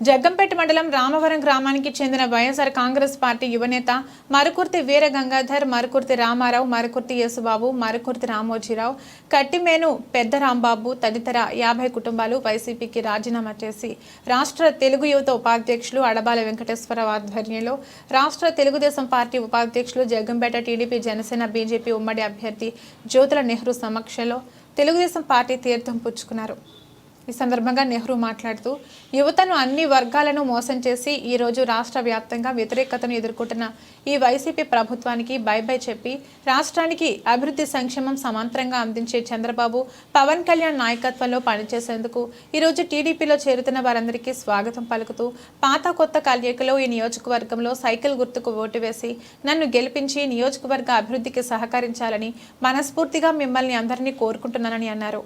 జగ్గంపేట మండలం రామవరం గ్రామానికి చెందిన వైఎస్ఆర్ కాంగ్రెస్ పార్టీ యువనేత మరుకుర్తి వీర గంగాధర్ మరుకుర్తి రామారావు మరుకుర్తి యేసుబాబు మరుకుర్తి రామోజీరావు కట్టిమేను పెద్ద రాంబాబు తదితర యాభై కుటుంబాలు వైసీపీకి రాజీనామా చేసి రాష్ట్ర తెలుగు యువత ఉపాధ్యక్షులు అడబాల వెంకటేశ్వరరావు ఆధ్వర్యంలో రాష్ట్ర తెలుగుదేశం పార్టీ ఉపాధ్యక్షులు జగ్గంపేట టీడీపీ జనసేన బీజేపీ ఉమ్మడి అభ్యర్థి జ్యోతుల నెహ్రూ సమక్షంలో తెలుగుదేశం పార్టీ తీర్థం పుచ్చుకున్నారు. ఈ సందర్భంగా నెహ్రూ మాట్లాడుతూ యువతను అన్ని వర్గాలను మోసం చేసి ఈరోజు రాష్ట్ర వ్యాప్తంగా వ్యతిరేకతను ఎదుర్కొంటున్న ఈ వైసీపీ ప్రభుత్వానికి బై బై చెప్పి రాష్ట్రానికి అభివృద్ధి సంక్షేమం సమాంతరంగా అందించే చంద్రబాబు పవన్ కళ్యాణ్ నాయకత్వంలో పనిచేసేందుకు ఈరోజు టీడీపీలో చేరుతున్న వారందరికీ స్వాగతం పలుకుతూ పాత కొత్త కలయికలో ఈ నియోజకవర్గంలో సైకిల్ గుర్తుకు ఓటు వేసి నన్ను గెలిపించి నియోజకవర్గ అభివృద్ధికి సహకరించాలని మనస్ఫూర్తిగా మిమ్మల్ని అందరినీ కోరుకుంటున్నానని అన్నారు.